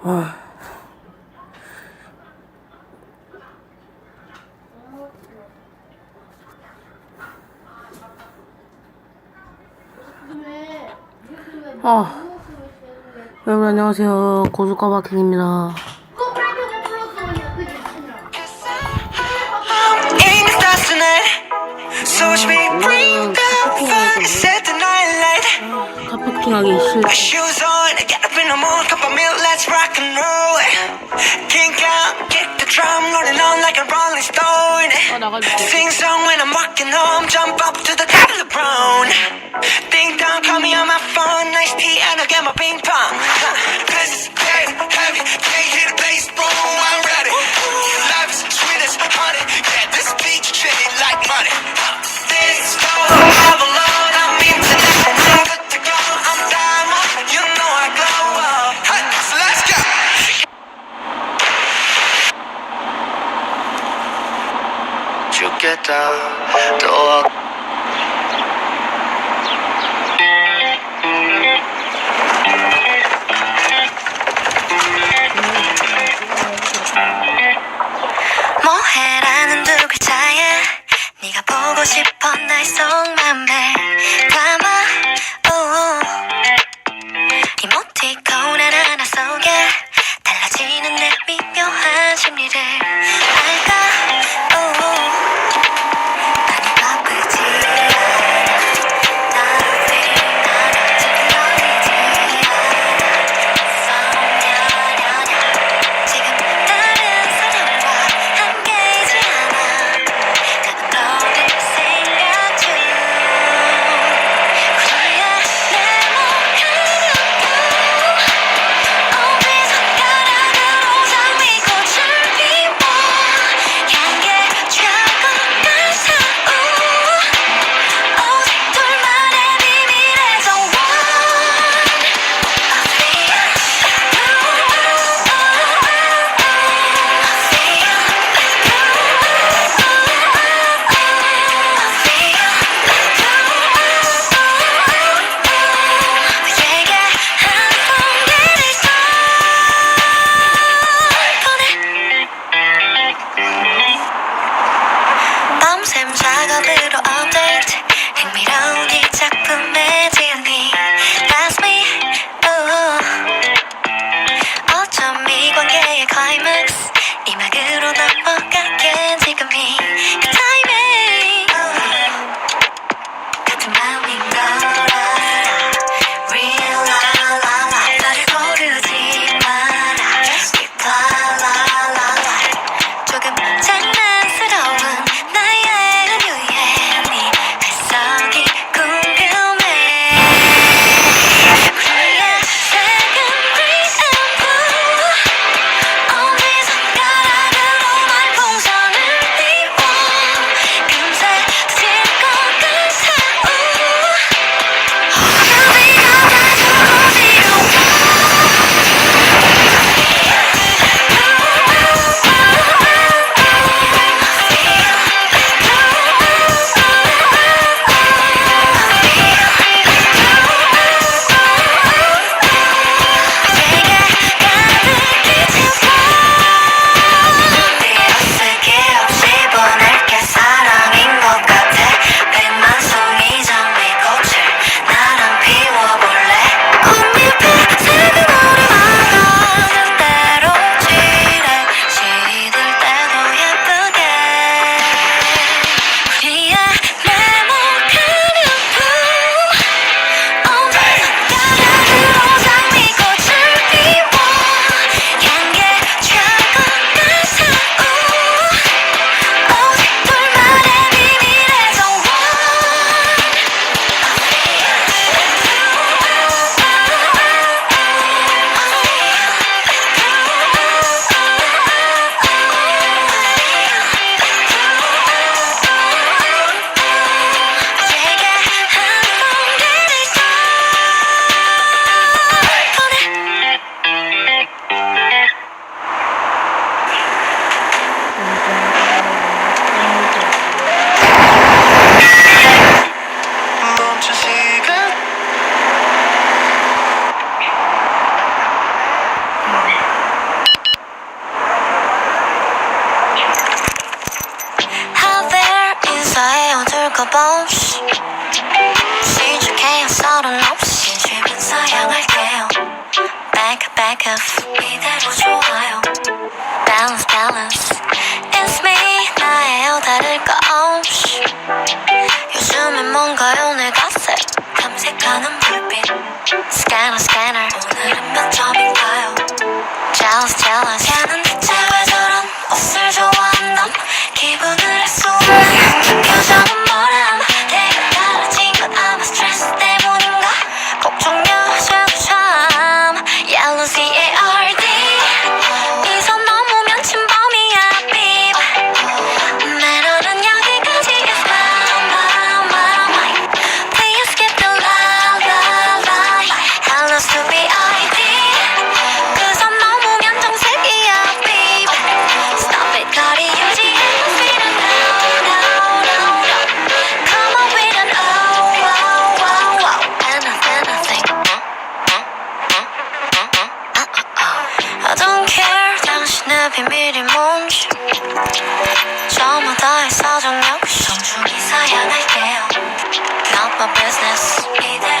와. 아, 여러분 안녕하세요. 고수까바킹입니다. Nagi. Shoes on, get up in the morning, cup let's rock and roll. Out, kick the drum, rolling on like a rolling stone. Sing song when I'm walking home, jump up to the top of the brown. Ding dong, call me on my phone, nice tea, and I'll get my ping pong. This is heavy, heavy, can't hit a bass, I'm ready. 행복하게 지금이 back up. 이대로 좋아요. Balance, balance. It's me. 나의 오다를 꺼없이. 요즘엔 뭔가요 내 가슴. 탐색하는 불빛. Scanner, scanner.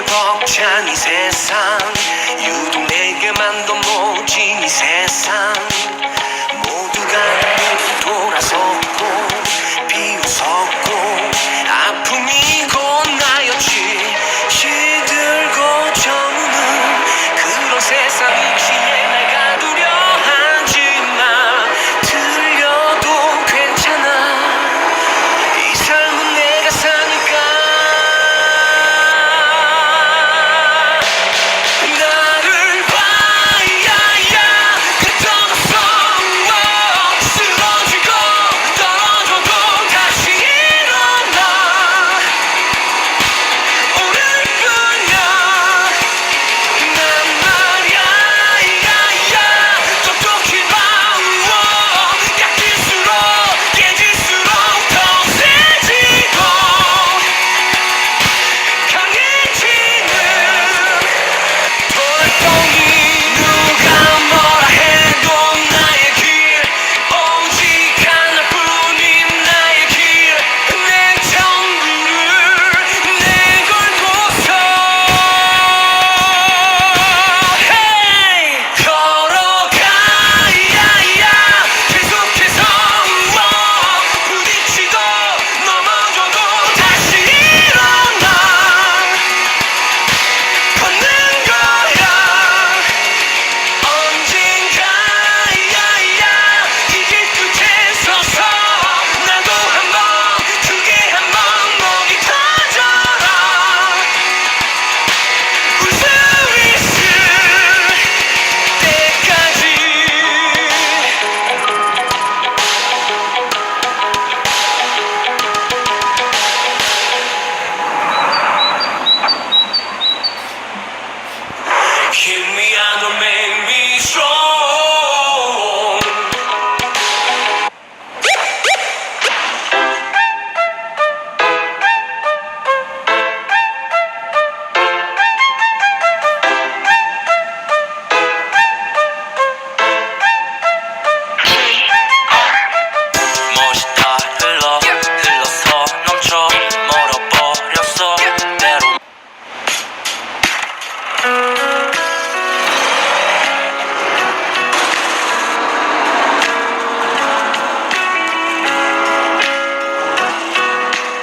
이렇게 벅찬 이 세상. 유독 내게만 더 모진 이 세상. 모두가 돌아섰고 비웃었고 아픔이 곤나였지. 시들고 저무는 그런 세상이 취해